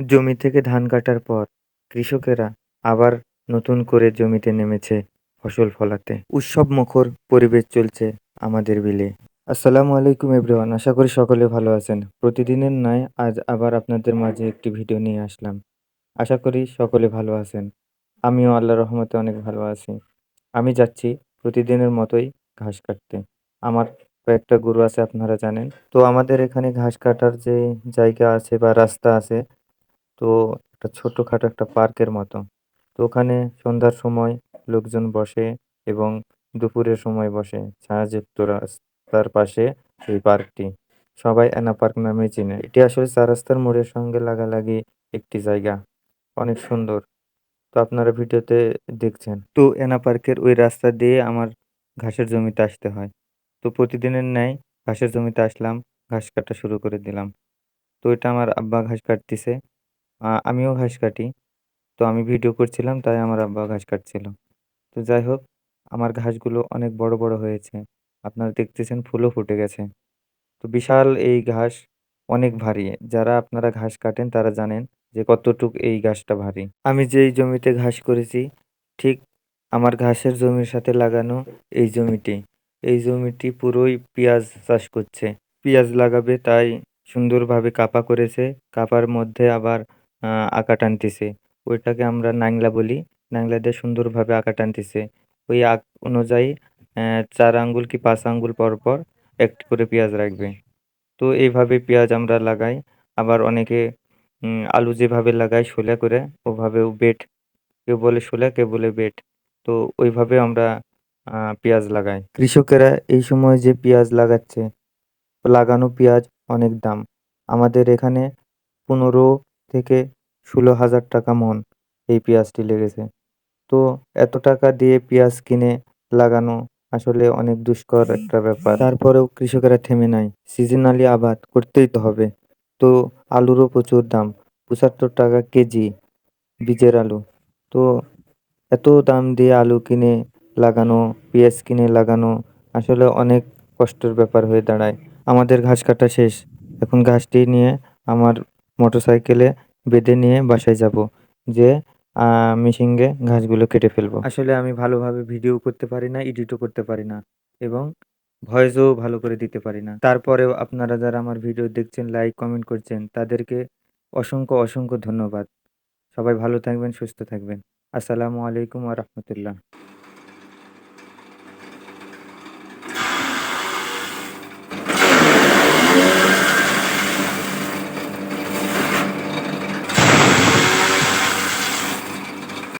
জমি থেকে ধান কাটার পর কৃষকেরা আবার নতুন করে জমিতে নেমেছে ফসল ফলাতে। উৎসব মুখর পরিবেশ চলছে আমাদের বিলে। আসসালামু আলাইকুম এভরিওয়ান, আশা করি সকলে ভালো আছেন। প্রতিদিনের নয় আজ আবার আপনাদের মাঝে একটি ভিডিও নিয়ে আসলাম। আশা করি সকলে ভালো আছেন। আমিও আল্লাহ রহমতে অনেক ভালো আছি। আমি যাচ্ছি প্রতিদিনের মতোই ঘাস কাটতে। আমার কয়েকটা গরু আছে, আপনারা জানেন। তো আমাদের এখানে ঘাস কাটার যে জায়গা আছে বা রাস্তা আছে তো একটা ছোটখাটো একটা পার্কের মতো। তো ওখানে সন্ধ্যার সময় লোকজন বসে এবং দুপুরের সময় বসে ছায়াযুক্ত রাস্তার পাশে এই পার্কটি। সবাই অ্যানা পার্ক নামে চিনে। এটি আসলে চার রাস্তার মোড়ের সঙ্গে লাগালাগি একটি জায়গা। অনেক সুন্দর। তো আপনারা ভিডিওতে দেখছেন। তো অ্যানা পার্কের ওই রাস্তা দিয়ে আমার ঘাসের জমিতে আসতে হয়। তো প্রতিদিনের ন্যায় ঘাসের জমিতে আসলাম, ঘাস কাটা শুরু করে দিলাম। তো এটা আমার আব্বা ঘাস কাটতেছে। আমিও ঘাস কাটি। তো আমি ভিডিও করছিলাম, তাই আমার আব্বা ঘাস কাটছিল। তো যাই হোক, আমার ঘাসগুলো অনেক বড় বড় হয়েছে। আপনারা দেখতেছেন ফুলও ফুটে গেছে। তো বিশাল এই ঘাস অনেক ভারী। যারা আপনারা ঘাস কাটেন, তারা জানেন যে কতটুক এই ঘাসটা ভারী। আমি যেই জমিতে ঘাস করেছি, ঠিক আমার ঘাসের জমির সাথে লাগানো এই জমিটি। এই জমিটি পুরোই পেঁয়াজ চাষ করছে। পেঁয়াজ লাগাবে, তাই সুন্দরভাবে কাপা করেছে। কাপার মধ্যে আবার আঁকা টানতেছে। ওইটাকে আমরা নাংলা বলি। নাংলা দিয়ে সুন্দরভাবে আঁকা টানতেছে। ওই আঁক অনুযায়ী চার আঙ্গুল কি পাঁচ আঙ্গুল পর পর একটি করে পেঁয়াজ রাখবে। তো এইভাবে পেঁয়াজ আমরা লাগাই। আবার অনেকে আলু যেভাবে লাগায় শোলা করে, ওভাবেও বেড কেউ বলে শোলা কেউ বলে বেট। তো ওইভাবে আমরা পেঁয়াজ লাগাই। কৃষকেরা এই সময় যে পেঁয়াজ লাগাচ্ছে, লাগানো পেঁয়াজ অনেক দাম। আমাদের এখানে পনেরো থেকে ষোলো হাজার টাকা মন এই পেঁয়াজটি লেগেছে। তো এত টাকা দিয়ে পেঁয়াজ কিনে লাগানো আসলে অনেক দুষ্কর একটা ব্যাপার। তারপরেও কৃষকেরা থেমে নাই। সিজনালি আবাদ করতেই তো হবে। তো আলুরও প্রচুর দাম। পঁচাত্তর টাকা কেজি বীজের আলু। তো এত দাম দিয়ে আলু কিনে লাগানো, পেঁয়াজ কিনে লাগানো আসলে অনেক কষ্টের ব্যাপার হয়ে দাঁড়ায়। আমাদের ঘাস কাটা শেষ। এখন ঘাসটি নিয়ে আমার মোটরসাইকেলে বেঁধে নিয়ে বাসায় যাব, যে মেশিনে ঘাসগুলো কেটে ফেলব। আসলে আমি ভালোভাবে ভিডিও করতে পারি না, এডিটও করতে পারি না, এবং ভয়েসও ভালো করে দিতে পারি না। তারপরেও আপনারা যারা আমার ভিডিও দেখছেন, লাইক, কমেন্ট করছেন, তাদেরকে অসংখ্য অসংখ্য ধন্যবাদ। সবাই ভালো থাকবেন, সুস্থ থাকবেন। আসসালামু আলাইকুম ওয়া রাহমাতুল্লাহ।